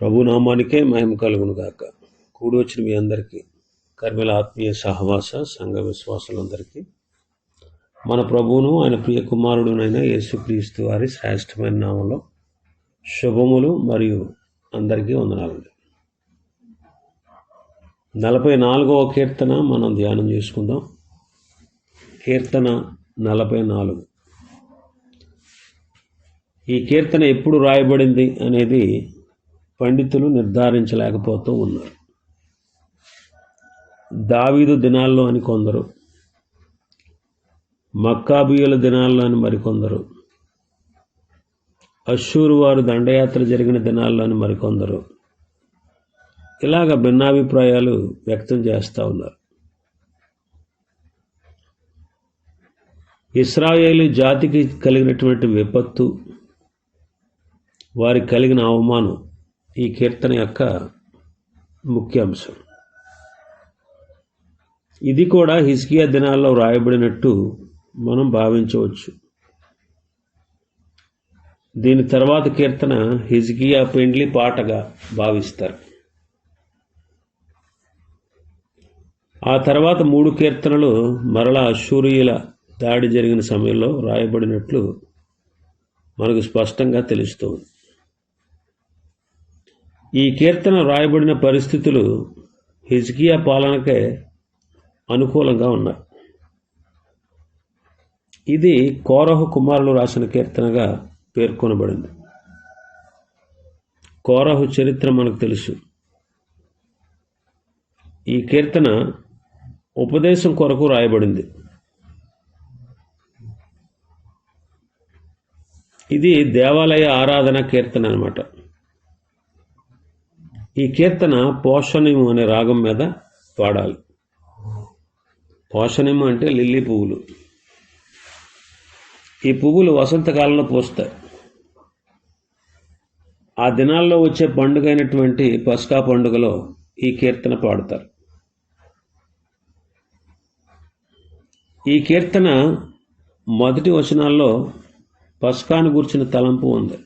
ప్రభు నామానికే మహిమ కలుగును గాక. కూడి వచ్చిన మీ అందరికీ కర్మల ఆత్మీయ సహవాస సంఘ విశ్వాసులందరికీ మన ప్రభువును ఆయన ప్రియ కుమారుడునైన యేసుక్రీస్తు వారి శ్రేష్టమైన నామంలో శుభములు మరియు అందరికీ వందనాలండి. నలభై నాలుగవ కీర్తన మనం ధ్యానం చేసుకుందాం. కీర్తన నలభై నాలుగు. ఈ కీర్తన ఎప్పుడు రాయబడింది అనేది పండితులు నిర్ధారించలేకపోతూ ఉన్నారు. దావీదు దినాల్లో అని కొందరు మక్కాబియుల దినాల్లో అని మరికొందరు అశ్షూరు వారు దండయాత్ర జరిగిన దినాల్లో అని మరికొందరు. ఇలాగ భిన్నాభిప్రాయాలు వ్యక్తం చేస్తూ ఉన్నారు. ఇస్రాయేలు జాతికి కలిగినటువంటి విపత్తు వారికి కలిగిన అవమానం ఈ కీర్తన యొక్క ముఖ్యాంశం. ఇది కూడా హిస్కియా దినాల్లో వ్రాయబడినట్టు మనం భావించవచ్చు. దీని తర్వాత కీర్తన హిజ్కియా పెండ్లి పాటగా భావిస్తారు. ఆ తర్వాత మూడు కీర్తనలు మరలా అశూరియుల దాడి జరిగిన సమయంలో రాయబడినట్లు మనకు స్పష్టంగా తెలుస్తుంది. ఈ కీర్తన రాయబడిన పరిస్థితులు హిజ్కియా పాలనకే అనుకూలంగా ఉన్నాయి. ఇది కోరహు కుమారులు రాసిన కీర్తనగా పేర్కొనబడింది. కోరహు చరిత్ర మనకు తెలుసు. ఈ కీర్తన ఉపదేశం కొరకు రాయబడింది. ఇది దేవాలయ ఆరాధన కీర్తన అనమాట ఈ కీర్తన పోషణము అనే రాగం మీద పాడాలి. పోషణము అంటే లిల్లీ పువ్వులు. ఈ పువ్వులు వసంతకాలంలో పూస్తాయి. ఆ దినాల్లో వచ్చే పండుగ అయినటువంటి పస్కా పండుగలో ఈ కీర్తన పాడతారు. ఈ కీర్తన మొదటి వచనాల్లో పస్కాను గుర్చిన తలంపు ఉంది.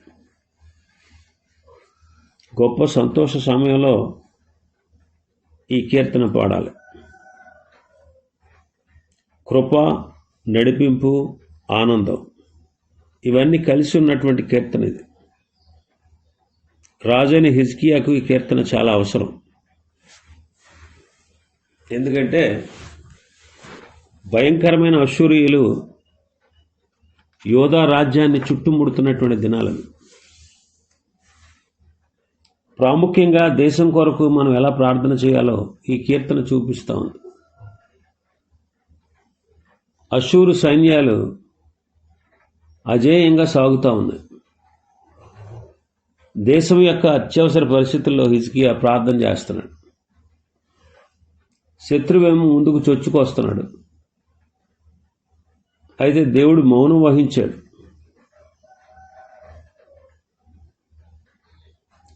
గొప్ప సంతోష సమయంలో ఈ కీర్తన పాడాలి. కృప నడిపింపు ఆనందం ఇవన్నీ కలిసి ఉన్నటువంటి కీర్తన ఇది. రాజైన హిజ్కియాకు ఈ కీర్తన చాలా అవసరం. ఎందుకంటే భయంకరమైన అశూరియులు యోధా రాజ్యాన్ని చుట్టుముడుతున్నటువంటి దినాలను ప్రాముఖ్యంగా దేశం కొరకు మనం ఎలా ప్రార్థన చేయాలో ఈ కీర్తన చూపిస్తూ ఉంది. అశూరు సైన్యాలు అజేయంగా సాగుతూ ఉన్నాయి. దేశం యొక్క అత్యవసర పరిస్థితుల్లో హిజ్కియా ప్రార్థన చేస్తున్నాడు. శత్రువేమో ముందుకు చొచ్చుకొస్తున్నాడు. అయితే దేవుడు మౌనం వహించాడు.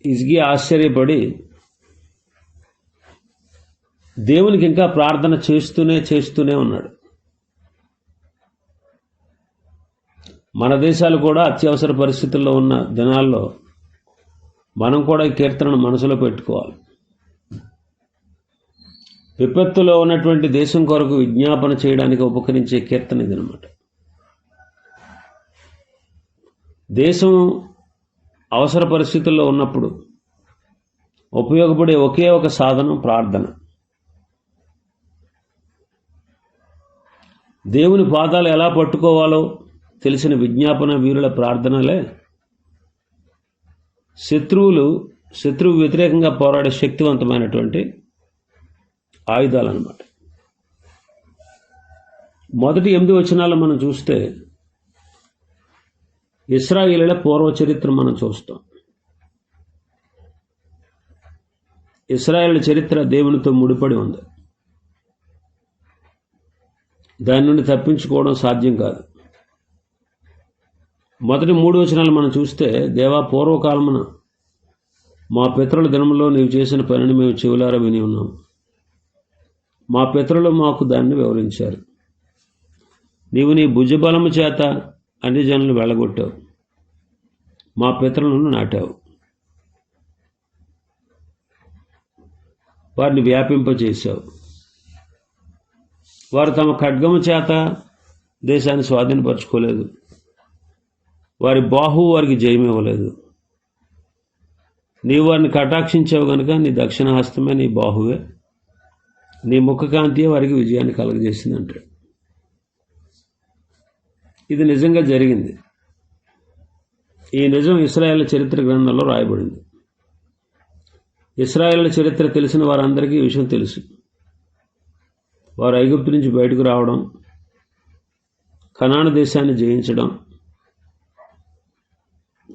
ఇసిగి ఆశ్చర్యపడి దేవునికి ఇంకా ప్రార్థన చేస్తూనే చేస్తూనే ఉన్నాడు మన దేశాలు కూడా అత్యవసర పరిస్థితుల్లో ఉన్న దినాల్లో మనం కూడా ఈ కీర్తనను మనసులో పెట్టుకోవాలి విపత్తులో ఉన్నటువంటి దేశం కొరకు విజ్ఞాపన చేయడానికి ఉపకరించే కీర్తన అనమాట దేశం అవసర పరిస్థితుల్లో ఉన్నప్పుడు ఉపయోగపడే ఒకే ఒక సాధనం ప్రార్థన. దేవుని పాదాలు ఎలా పట్టుకోవాలో తెలిసిన విజ్ఞాపన వీరుల ప్రార్థనలే. శత్రువులు శత్రువు వ్యతిరేకంగా పోరాడే శక్తివంతమైనటువంటి ఆయుధాలు అన్నమాట మొదటి ఎనిమిది వచనాలు మనం చూస్తే ఇస్రాయిల పూర్వ చరిత్ర మనం చూస్తాం. ఇస్రాయేల్ చరిత్ర దేవునితో ముడిపడి ఉంది. దాని నుండి తప్పించుకోవడం సాధ్యం కాదు. మొదటి మూడు వచనాలు మనం చూస్తే దేవా పూర్వకాలమున మా పితరుల దినంలో నీవు చేసిన పనిని మేము చెవులారా విని ఉన్నాం. మా పితరులు మాకు దాన్ని వివరించారు. నీవు నీ భుజబలము చేత అన్ని జనులు వెళ్ళగొట్టావు. మా పితరులను నాటావు. వారిని వ్యాపింపచేశావు వారు తమ ఖడ్గము చేత దేశాన్ని స్వాధీనపరచుకోలేదు. వారి బాహు వారికి జయమివ్వలేదు. నీవు వారిని కటాక్షించావు కనుక నీ దక్షిణ హస్తమే నీ బాహువే. నీ ముఖకాంతియే వారికి విజయాన్ని కలగజేసింది అంటాడు ఇది నిజంగా జరిగింది. ఈ నిజం ఇస్రాయేల్ చరిత్ర గ్రంథంలో రాయబడింది. ఇస్రాయేల్ చరిత్ర తెలిసిన వారందరికీ ఈ విషయం తెలుసు. వారు ఐగుప్తు నుంచి బయటకు రావడం కనాన దేశాన్ని జయించడం.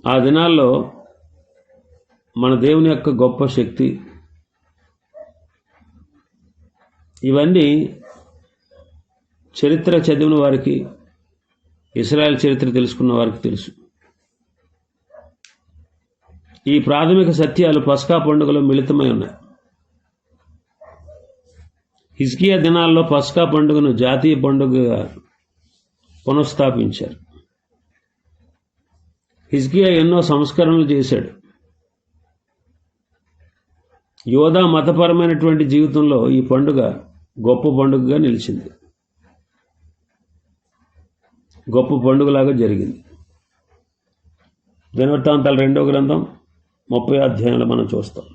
ఆ దినాల్లో మన దేవుని యొక్క గొప్ప శక్తి ఇవన్నీ చరిత్ర చదివిన వారికి ఇస్రాయల్ చరిత్ర తెలుసుకున్న వారికి తెలుసు. ఈ ప్రాథమిక సత్యాలు పస్కా పండుగలో మిళితమై ఉన్నాయి. హిజ్కియా దినాల్లో పస్కా పండుగను జాతీయ పండుగగా పునఃస్థాపించారు. హిజ్కియా ఎన్నో సంస్కరణలు చేశాడు. యోధా మతపరమైనటువంటి జీవితంలో ఈ పండుగ గొప్ప పండుగగా నిలిచింది. గొప్ప పండుగలాగా జరిగింది. దినవృత్తాంతాల రెండో గ్రంథం ముప్పై అధ్యాయంలో మనం చూస్తాం.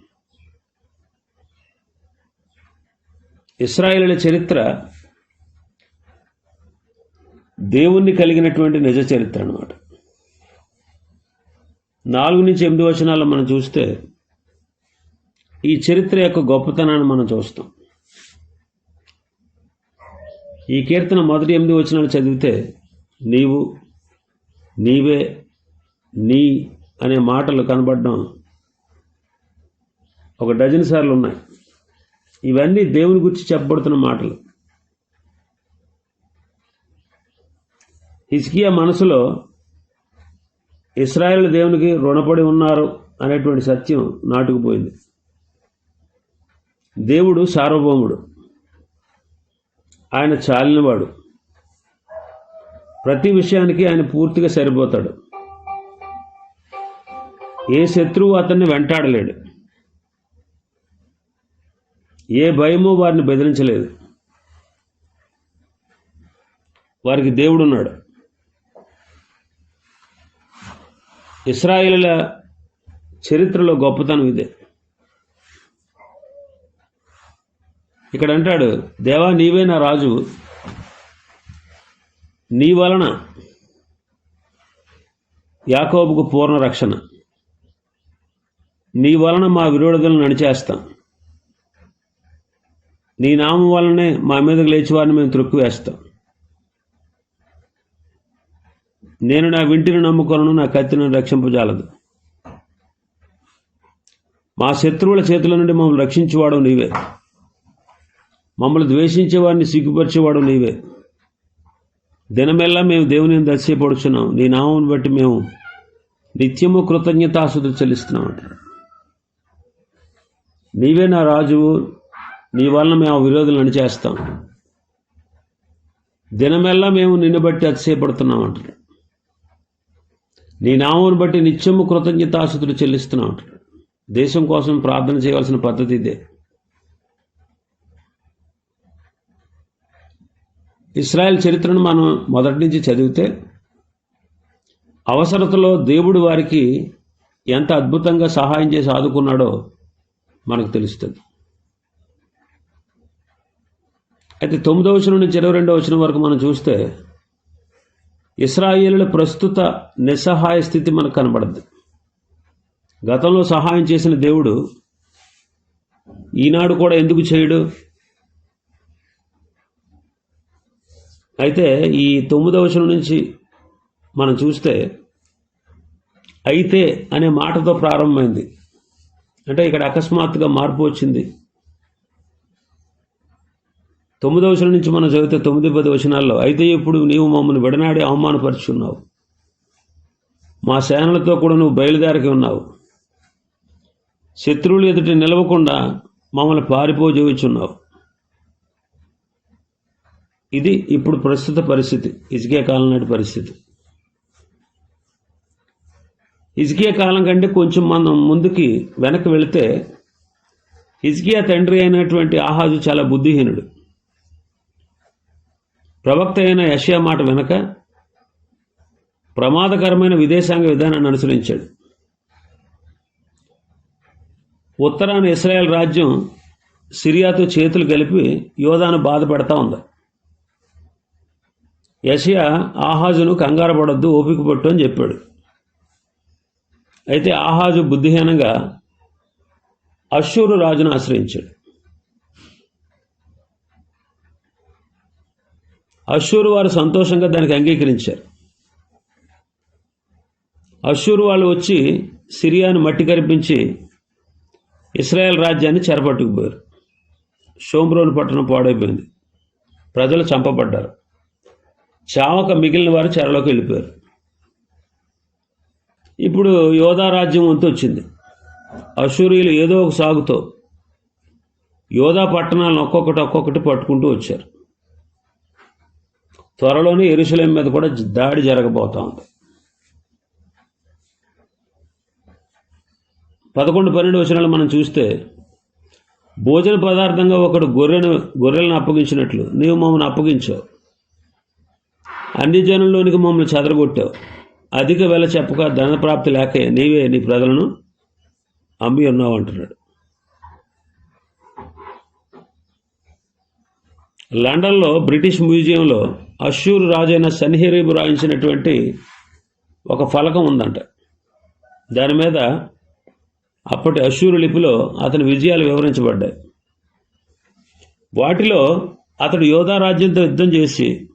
ఇస్రాయేలుల చరిత్ర దేవుణ్ణి కలిగినటువంటి నిజ చరిత్ర అనమాట నాలుగు నుంచి ఎనిమిది వచనాల్లో మనం చూస్తే ఈ చరిత్ర యొక్క గొప్పతనాన్ని మనం చూస్తాం. ఈ కీర్తన మొదటి ఎనిమిది వచనాలు చదివితే నీవు నీవే నీ అనే మాటలు కనబడడం ఒక డజన్ సార్లు ఉన్నాయి. ఇవన్నీ దేవుని గురించి చెప్పబడుతున్న మాటలు. హిస్కియా మనసులో ఇస్రాయేల్ దేవునికి రుణపడి ఉన్నారు అనేటువంటి సత్యం నాటుకుపోయింది. దేవుడు సార్వభౌముడు. ఆయన చాలినవాడు. ప్రతి విషయానికి ఆయన పూర్తిగా సరిపోతాడు. ఏ శత్రువు అతన్ని వెంటాడలేడు. ఏ భయము వారిని బెదిరించలేదు. వారికి దేవుడున్నాడు. ఇస్రాయిల చరిత్రలో గొప్పతనం ఇదే. ఇక్కడ అంటాడు దేవా నీవే నా రాజు. నీ వలన యాకోబుకు పూర్ణ రక్షణ. నీ వలన మా విరోధులను నడిచేస్తాం. నీ నామం వలనే మా మీదకు లేచి వారిని మేము త్రొక్కివేస్తాం. నేను నా వింటిని నమ్ముకొనను నా కత్తిని రక్షింపజాలదు. మా శత్రువుల చేతుల నుండి మమ్మల్ని రక్షించేవాడు నీవే. మమ్మల్ని ద్వేషించే వారిని సిగ్గుపరిచేవాడు నీవే. దినమెల్లా మేము దేవుని దర్శపడుచున్నాం నీ నామం బట్టి మేము నిత్యము కృతజ్ఞతాసులు చెల్లిస్తున్నాం అంటారు నీవే నా రాజువు నీ వలన మేము ఆ విరోధులను అణిచేస్తాం. దినమెల్లా మేము నిన్ను బట్టి అతిశయపడుతున్నాం అంటారు నీ నామం బట్టి నిత్యము కృతజ్ఞతాసుతులు చెల్లిస్తున్నాం అంటారు దేశం కోసం ప్రార్థన చేయవలసిన పద్ధతి ఇదే. ఇస్రాయల్ చరిత్రను మనం మొదటి నుంచి చదివితే అవసరతలో దేవుడు వారికి ఎంత అద్భుతంగా సహాయం చేసి ఆదుకున్నాడో మనకు తెలుస్తుంది. అయితే తొమ్మిదవ వచనం నుంచి ఇరవై రెండవ వచనం వరకు మనం చూస్తే ఇస్రాయేలుల ప్రస్తుత నిస్సహాయ స్థితి మనకు కనబడద్దు. గతంలో సహాయం చేసిన దేవుడు ఈనాడు కూడా ఎందుకు చేయడు? అయితే ఈ తొమ్మిదవ వచనం నుంచి మనం చూస్తే అయితే అనే మాటతో ప్రారంభమైంది. అంటే ఇక్కడ అకస్మాత్తుగా మార్పు వచ్చింది. తొమ్మిదవ వచనం నుంచి మనం చదివితే తొమ్మిది పది వచనాల్లో అయితే ఇప్పుడు నీవు మమ్మల్ని విడనాడి అవమానపరుచున్నావు. మా సేనలతో కూడా నువ్వు బయలుదేరకి ఉన్నావు. శత్రువులు ఎదుటి నిలవకుండా మమ్మల్ని పారిపోజేయుచున్నావు. ఇది ఇప్పుడు ప్రస్తుత పరిస్థితి. ఇసుకే కాలం నాటి పరిస్థితి. ఇసుకే కాలం కంటే కొంచెం మనం ముందుకి వెనక్కి వెళితే హిజ్కియా తండ్రి అయినటువంటి ఆహాజు చాలా బుద్ధిహీనుడు. ప్రవక్త అయిన యషియా మాట వెనక ప్రమాదకరమైన విదేశాంగ విధానాన్ని అనుసరించాడు. ఉత్తరాన ఇస్రాయెల్ రాజ్యం సిరియాతో చేతులు కలిపి యోధాను బాధపడతా ఉంది. యషయా ఆహాజును కంగారు పడొద్దు ఓపిక పట్టు అని చెప్పాడు. అయితే ఆహాజు బుద్ధిహీనంగా అశ్షూరు రాజును ఆశ్రయించాడు. అశ్షూరు వారు సంతోషంగా దానికి అంగీకరించారు. అశ్షూరు వాళ్ళు వచ్చి సిరియాను మట్టి కరిపించి ఇస్రాయెల్ రాజ్యాన్ని చెరపట్టుకుపోయారు. షోమ్రోన్ పట్టణం పాడైపోయింది. ప్రజలు చంపబడ్డారు. చావక మిగిలిన వారు చెరలోకి వెళ్ళిపోయారు. ఇప్పుడు యోధా రాజ్యం వచ్చింది. అసూరియులు ఏదో ఒక సాగుతో యోధా పట్టణాలను ఒక్కొక్కటి ఒక్కొక్కటి పట్టుకుంటూ వచ్చారు. త్వరలోనే ఎరుసలేం మీద కూడా దాడి జరగబోతా ఉంది. పదకొండు పన్నెండు వచనాలు మనం చూస్తే భోజన పదార్థంగా ఒకడు గొర్రెను గొర్రెలను అప్పగించినట్లు నీవు మమ్మల్ని అప్పగించావు. అన్ని జనంలోనికి మమ్మల్ని చెదరగొట్టావు. అధిక వెల చెప్పక ధనప్రాప్తి లేక నీవే నీ ప్రజలను అమ్మి ఉన్నావు అంటున్నాడు. లండన్లో బ్రిటిష్ మ్యూజియంలో అషూరు రాజైన సన్హెరీబు రాయించినటువంటి ఒక ఫలకం ఉందంట. దాని మీద అప్పటి అశూరు లిపిలో అతని విజయాలు వివరించబడ్డాయి. వాటిలో అతడు యోధా రాజ్యంతో యుద్ధం చేసి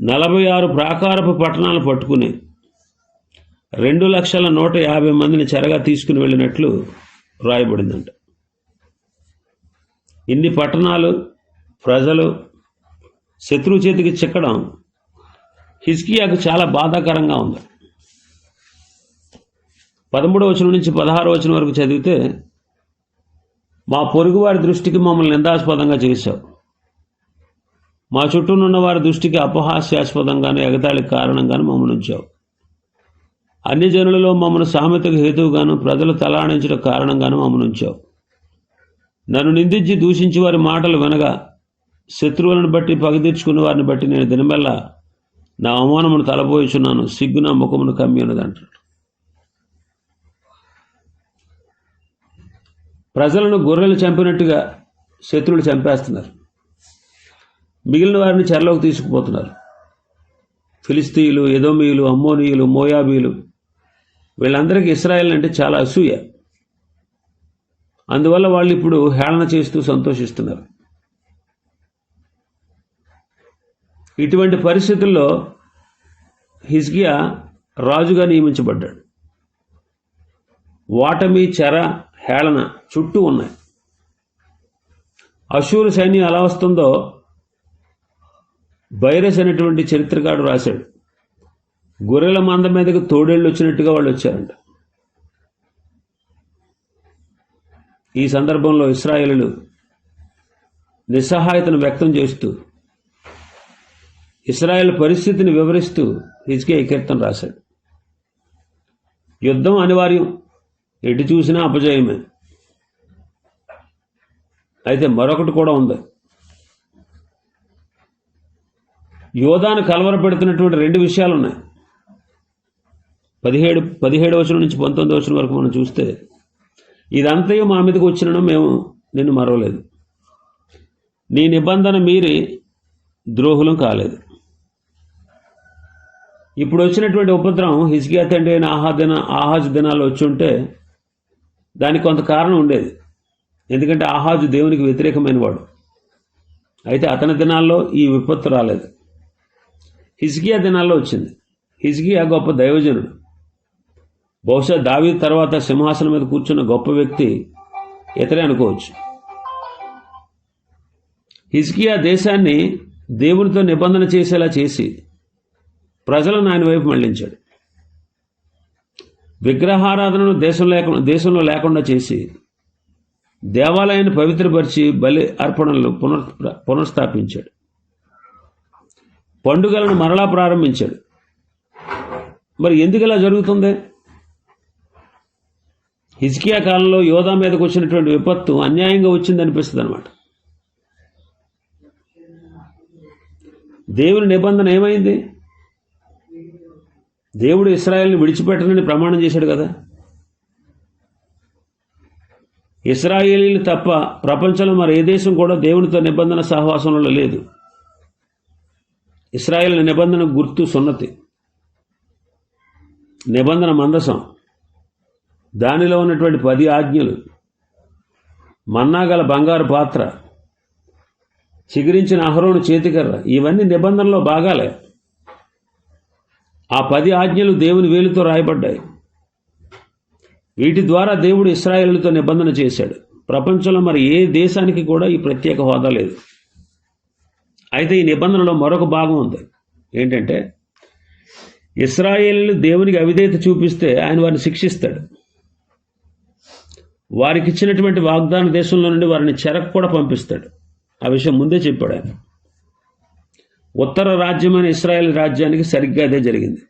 నలభై ఆరు ప్రాకారపు పట్టణాలు పట్టుకుని రెండు లక్షల నూట యాభై మందిని చెరగా తీసుకుని వెళ్ళినట్లు రాయబడిందంట ఇన్ని పట్టణాలు ప్రజలు శత్రువు చేతికి చిక్కడం హిజ్కియాకు చాలా బాధాకరంగా ఉంది. పదమూడవ వచనం నుంచి పదహారు వచనం వరకు చదివితే మా పొరుగువారి దృష్టికి మమ్మల్ని నిందాస్పదంగా చేశావు. మా చుట్టూనున్న వారి దృష్టికి అపహాస్యాస్పదంగాను ఎగతాళికి కారణంగాను మమ్మను ఉంచావు. అన్ని జనులలో మమ్మను సామెతకు హేతువుగాను ప్రజలు తలాడించడం కారణంగాను మమ్మను ఉంచావు. నన్ను నిందించి దూషించి వారి మాటలు వినగా శత్రువులను బట్టి పగ తీర్చుకున్న వారిని బట్టి నేను దినమెల్లా నా అవమానమును తలపోయిచున్నాను సిగ్గు నా ముఖమును కమ్మి ఉన్నది అంటాడు ప్రజలను గొర్రెలు చంపినట్టుగా శత్రువులు చంపేస్తున్నారు. మిగిలిన వారిని చెరలోకి తీసుకుపోతున్నారు. ఫిలిస్తీయులు ఎదోమీయులు అమ్మోనీయులు మోయాబీలు వీళ్ళందరికీ ఇస్రాయల్ అంటే చాలా అసూయ. అందువల్ల వాళ్ళు ఇప్పుడు హేళన చేస్తూ సంతోషిస్తున్నారు. ఇటువంటి పరిస్థితుల్లో హిజ్గియా రాజుగా నియమించబడ్డాడు. వాటమి చెర హేళన చుట్టూ ఉన్నాయి. అశూరు సైన్యం ఎలా వస్తుందో బైరస్ అనేటువంటి చరిత్రకాడు రాశాడు. గొర్రెల మంద మీదకి తోడేళ్ళు వచ్చినట్టుగా వాళ్ళు వచ్చారంట. ఈ సందర్భంలో ఇస్రాయేలులు నిస్సహాయతను వ్యక్తం చేస్తూ ఇస్రాయేల్ పరిస్థితిని వివరిస్తూ హిజ్కే కీర్తన రాశాడు. యుద్ధం అనివార్యం ఎటు చూసినా అపజయమే. అయితే మరొకటి కూడా ఉంది. యోధాను కలవరపెడుతున్నటువంటి రెండు విషయాలు ఉన్నాయి పదిహేడు పదిహేడు వచనం నుంచి పంతొమ్మిది వచనం వరకు మనం చూస్తే ఇదంతయు మా మీదకి వచ్చినను మేము నిన్ను మరవలేదు. నీ నిబంధన మీరి ద్రోహులం కాలేదు. ఇప్పుడు వచ్చినటువంటి ఉపద్రవం హిజ్కియా తండ్రి అయిన ఆహా దిన ఆహాజు దినాలు వచ్చి ఉంటే దానికి కొంత కారణం ఉండేది. ఎందుకంటే ఆహాజు దేవునికి వ్యతిరేకమైన వాడు అయితే అతని దినాల్లో ఈ విపత్తు రాలేదు. హిజ్కియా దినాల్లో వచ్చింది. హిజ్కియా గొప్ప దైవజనుడు. బహుశా దావీ తర్వాత సింహాసనం మీద కూర్చున్న గొప్ప వ్యక్తి ఇతరే అనుకోవచ్చు. హిజ్కియా దేశాన్ని దేవునితో నిబంధన చేసేలా చేసి ప్రజలను ఆయన వైపు మళ్ళించాడు. విగ్రహారాధనను దేశం లేకుండా దేశంలో లేకుండా చేసి దేవాలయాన్ని పవిత్రపరిచి బలి అర్పణలు పునర్ పునర్స్థాపించాడు. పండుగలను మరలా ప్రారంభించాడు. మరి ఎందుకు ఇలా జరుగుతుంది? హిజ్కియా కాలంలో యోధా మీదకు వచ్చినటువంటి విపత్తు అన్యాయంగా వచ్చింది అనిపిస్తుంది అనమాట దేవుని నిబంధన ఏమైంది? దేవుడు ఇస్రాయల్ని విడిచిపెట్టనని ప్రమాణం చేశాడు కదా. ఇస్రాయేలీలు తప్ప ప్రపంచంలో మరి ఏ దేశం కూడా దేవునితో నిబంధన సహవాసంలో లేదు. ఇస్రాయేల్ నిబంధన గుర్తు సున్నతి. నిబంధన మందసం. దానిలో ఉన్నటువంటి పది ఆజ్ఞలు. మన్నాగల బంగారు పాత్ర. చిగురించిన అహరోను చేతికర్ర. ఇవన్నీ నిబంధనలో భాగాలే. ఆ పది ఆజ్ఞలు దేవుని వేలుతో రాయబడ్డాయి. వీటి ద్వారా దేవుడు ఇస్రాయేళ్ళతో నిబంధన చేశాడు. ప్రపంచంలో మరి ఏ దేశానికి కూడా ఈ ప్రత్యేక హోదా లేదు. అయితే ఈ నిబంధనలో మరొక భాగం ఉంది. ఏంటంటే ఇస్రాయేలీలు దేవునికి అవిధేయత చూపిస్తే ఆయన వారిని శిక్షిస్తాడు. వారికి ఇచ్చినటువంటి వాగ్దాన దేశంలో నుండి వారిని చెరకు కూడా పంపిస్తాడు. ఆ విషయం ముందే చెప్పాడు ఆయన. ఉత్తర రాజ్యమైన ఇస్రాయేల్ రాజ్యానికి సరిగ్గా అదే జరిగింది.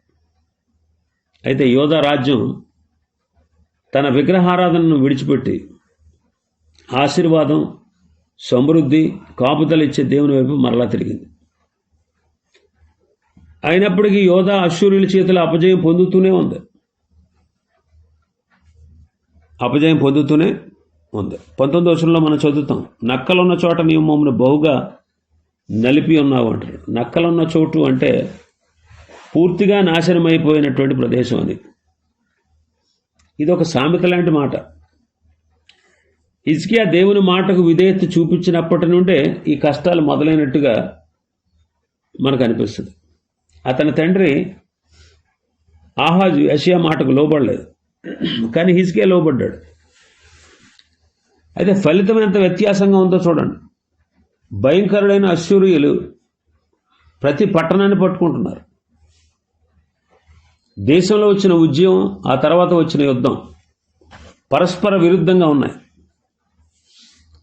అయితే యోధా రాజ్యం తన విగ్రహారాధనను విడిచిపెట్టి ఆశీర్వాదం సమృద్ధి కాపుతలిచ్చే దేవుని వైపు మరలా తిరిగింది. అయినప్పటికీ యోధ అశ్వరుల చేతుల అపజయం పొందుతూనే ఉంది. అపజయం పొందుతూనే ఉంది. పంతొమ్మిది వర్షంలో మనం చదువుతాం నక్కలున్న చోట నీవు మమ్మల్ని బహుగా నలిపి ఉన్నావు అంటారు. నక్కలున్న చోటు అంటే పూర్తిగా నాశనమైపోయినటువంటి ప్రదేశం అది. ఇది ఒక సామెత లాంటి మాట. ఇజ్కియా దేవుని మాటకు విధేయత చూపించినప్పటి నుండే ఈ కష్టాలు మొదలైనట్టుగా మనకు అనిపిస్తుంది. అతని తండ్రి ఆహాజు యషియా మాటకు లోబడలేదు. కానీ హిజ్కియా లోబడ్డాడు. అయితే ఫలితం ఎంత వ్యత్యాసంగా ఉందో చూడండి. భయంకరుడైన అశ్వరీయులు ప్రతి పట్టణాన్ని పట్టుకుంటున్నారు. దేశంలో వచ్చిన ఉద్యమం ఆ తర్వాత వచ్చిన యుద్ధం పరస్పర విరుద్ధంగా ఉన్నాయి.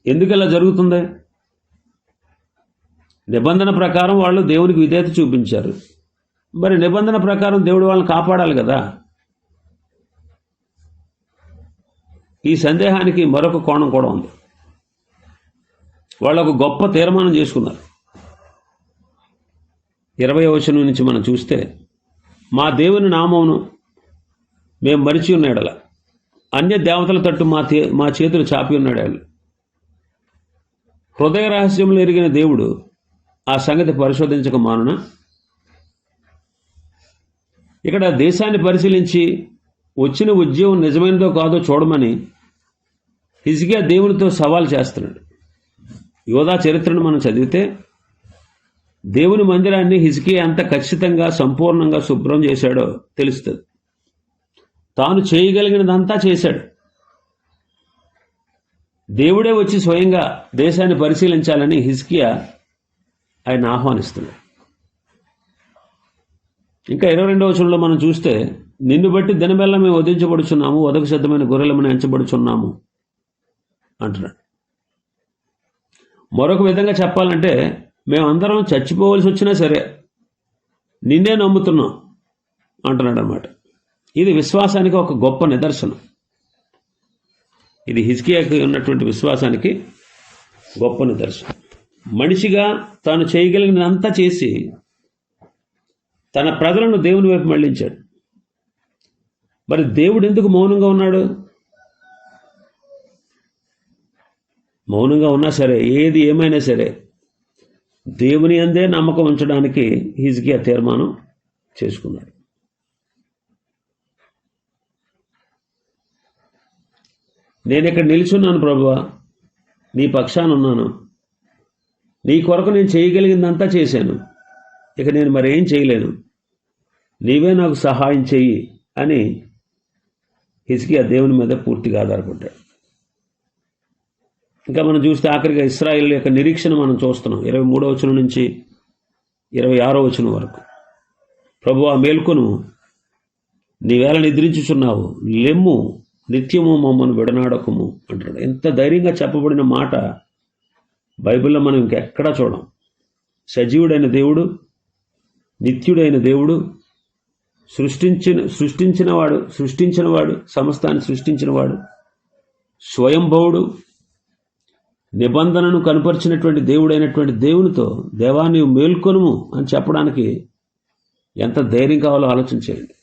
ఎందుకు ఇలా జరుగుతుంది? నిబంధన ప్రకారం వాళ్ళు దేవునికి విధేయత చూపించారు. మరి నిబంధన ప్రకారం దేవుడు వాళ్ళని కాపాడాలి కదా? ఈ సందేహానికి మరొక కోణం కూడా ఉంది. వాళ్ళు ఒక గొప్ప తీర్మానం చేసుకున్నారు. ఇరవై వచనం నుంచి మనం చూస్తే మా దేవుని నామమును మేము మరిచి ఉన్నాడలా. అన్య దేవతల తట్టు మా మా చేతులు చాపి ఉన్నాడు హృదయ రహస్యంలో ఎరిగిన దేవుడు ఆ సంగతి పరిశోధించక మానున? ఇక్కడ దేశాన్ని పరిశీలించి వచ్చిన ఉద్యోగం నిజమైనదో కాదో చూడమని హిజ్కియా దేవునితో సవాల్ చేస్తున్నాడు. యోధా చరిత్రను మనం చదివితే దేవుని మందిరాన్ని హిజ్కి ఎంత ఖచ్చితంగా సంపూర్ణంగా శుభ్రం చేశాడో తెలుస్తుంది. తాను చేయగలిగినదంతా చేశాడు. దేవుడే వచ్చి స్వయంగా దేశాన్ని పరిశీలించాలని హిజ్కియా ఆయన ఆహ్వానిస్తున్నాడు ఇంకా ఇరవై రెండవ వచనంలో మనం చూస్తే నిన్ను బట్టి దినబెల్ల మేము వధించబడుచున్నాము వదకు సిద్ధమైన గొర్రెలమని ఎంచబడుచున్నాము అంటున్నాడు. మరొక విధంగా చెప్పాలంటే మేమందరం చచ్చిపోవలసి వచ్చినా సరే నిన్నే నమ్ముతున్నాం అంటున్నాడు అనమాట ఇది విశ్వాసానికి ఒక గొప్ప నిదర్శనం. ఇది హిజ్కియాకి ఉన్నటువంటి విశ్వాసానికి గొప్ప నిదర్శనం. మనిషిగా తాను చేయగలిగినంతా చేసి తన ప్రజలను దేవుని వైపు మళ్ళించాడు మరి దేవుడు ఎందుకు మౌనంగా ఉన్నాడు? మౌనంగా ఉన్నా సరే ఏది ఏమైనా సరే దేవుని అందే నమ్మకం ఉంచడానికి హిజ్కియా తీర్మానం చేసుకున్నాడు. నేను ఇక్కడ నిల్చున్నాను ప్రభువా. నీ పక్షాన ఉన్నాను. నీ కొరకు నేను చేయగలిగిందంతా చేశాను. ఇక నేను మరేం చేయలేను. నీవే నాకు సహాయం చెయ్యి అని హిజ్కియా దేవుని మీద పూర్తిగా ఆధారపడ్డాడు. ఇంకా మనం చూస్తే ఆఖరిగా ఇస్రాయిల్ యొక్క నిరీక్షణ మనం చూస్తున్నాం. ఇరవై మూడో వచనం నుంచి ఇరవై ఆరో వచనం వరకు. ప్రభు ఆ మేల్కొను. నీవేళ నిద్రించుచున్నావు. లెమ్ము. నిత్యము మమ్మను విడనాడకము అంటాడు ఎంత ధైర్యంగా చెప్పబడిన మాట బైబిల్లో మనం ఇంకెక్కడా చూడం. సజీవుడైన దేవుడు నిత్యుడైన దేవుడు సృష్టించిన సృష్టించినవాడు సృష్టించినవాడు సమస్తాన్ని సృష్టించినవాడు స్వయంభవుడు నిబంధనను కనపరిచినటువంటి దేవుడైనటువంటి దేవునితో దేవా నీవు మేల్కొనుము అని చెప్పడానికి ఎంత ధైర్యం కావాలో ఆలోచించేయండి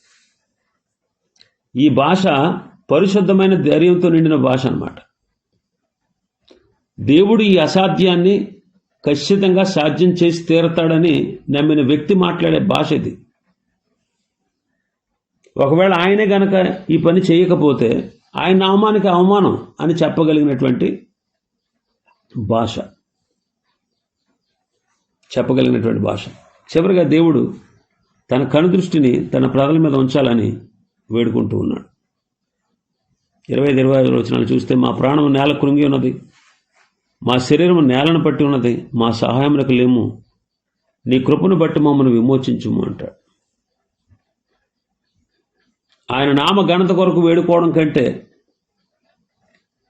ఈ భాష పరిశుద్ధమైన ధైర్యంతో నిండిన భాష అన్నమాట. దేవుడు ఈ అసాధ్యాన్ని ఖచ్చితంగా సాధ్యం చేసి తీరతాడని నమ్మిన వ్యక్తి మాట్లాడే భాష ఇది. ఒకవేళ ఆయనే గనక ఈ పని చేయకపోతే ఆయన అవమానికి అవమానం అని చెప్పగలిగినటువంటి భాష. చెప్పగలిగినటువంటి భాష. చివరిగా దేవుడు తన కనుదృష్టిని తన ప్రజల మీద ఉంచాలని వేడుకుంటూ ఉన్నాడు. ఇరవై ఇరవై ఐదు వచనాలు చూస్తే మా ప్రాణం నేల కృంగి ఉన్నది. మా శరీరం నేలను పట్టి ఉన్నది. మా సహాయములకు లేము. నీ కృపను బట్టి మమ్మల్ని విమోచించుము అంటాడు. ఆయన నామ ఘనత కొరకు వేడుకోవడం కంటే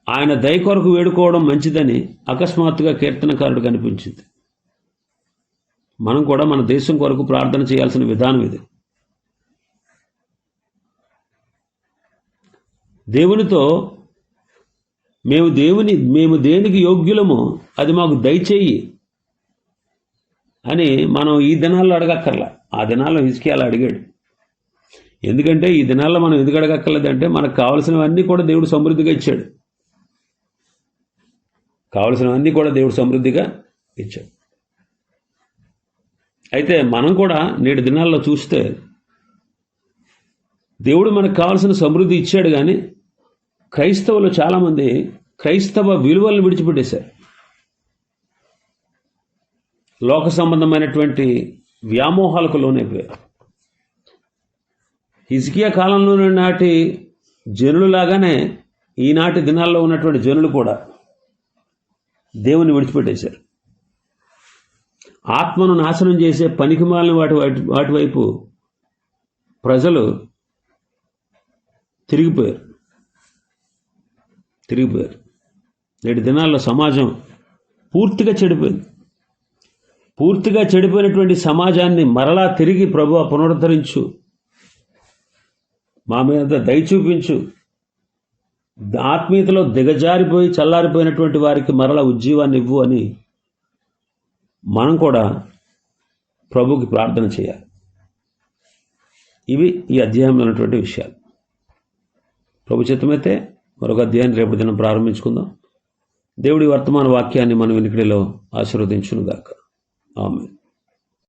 ఆయన దయ కొరకు వేడుకోవడం మంచిదని అకస్మాత్తుగా కీర్తనకారుడు కనిపించింది. మనం కూడా మన దేశం కొరకు ప్రార్థన చేయాల్సిన విధానం ఇది. దేవునితో మేము దేవుని మేము దేనికి యోగ్యులము? అది మాకు దయచేయి అని మనం ఈ దినాల్లో అడగక్కర్లా. ఆ దినాల్లో అలా అడిగాడు. ఎందుకంటే ఈ దినాల్లో మనం ఎందుకు అడగక్కర్లేదంటే మనకు కావలసినవన్నీ కూడా దేవుడు సమృద్ధిగా ఇచ్చాడు. కావలసినవన్నీ కూడా దేవుడు సమృద్ధిగా ఇచ్చాడు. అయితే మనం కూడా నేటి దినాల్లో చూస్తే దేవుడు మనకు కావాల్సిన సమృద్ధి ఇచ్చాడు కానీ క్రైస్తవులు చాలామంది క్రైస్తవ విలువలను విడిచిపెట్టేశారు. లోక సంబంధమైనటువంటి వ్యామోహాలకు లోనైపోయారు. హిజ్కియా కాలంలో నాటి జనులులాగానే ఈనాటి దినాల్లో ఉన్నటువంటి జనులు కూడా దేవుని విడిచిపెట్టేశారు. ఆత్మను నాశనం చేసే పనికిమాలిన వాటి వాటి వాటి వైపు ప్రజలు తిరిగిపోయారు. తిరిగిపోయారు. నేటి దినాల్లో సమాజం పూర్తిగా చెడిపోయింది. పూర్తిగా చెడిపోయినటువంటి సమాజాన్ని మరలా తిరిగి ప్రభు పునరుద్ధరించు. మా మీద దయ చూపించు. ఆత్మీయతలో దిగజారిపోయి చల్లారిపోయినటువంటి వారికి మరలా ఉజ్జీవాన్ని ఇవ్వు అని మనం కూడా ప్రభుకి ప్రార్థన చేయాలి. ఇవి ఈ అధ్యాయంలో ఉన్నటువంటి విషయాలు. ప్రభు చిత్తమైతే మరొక అధ్యాయాన్ని రేపు దినం ప్రారంభించుకుందాం. దేవుడి వర్తమాన వాక్యాన్ని మనం వెనుకడిలో ఆశీర్వదించునుగాక. ఆమె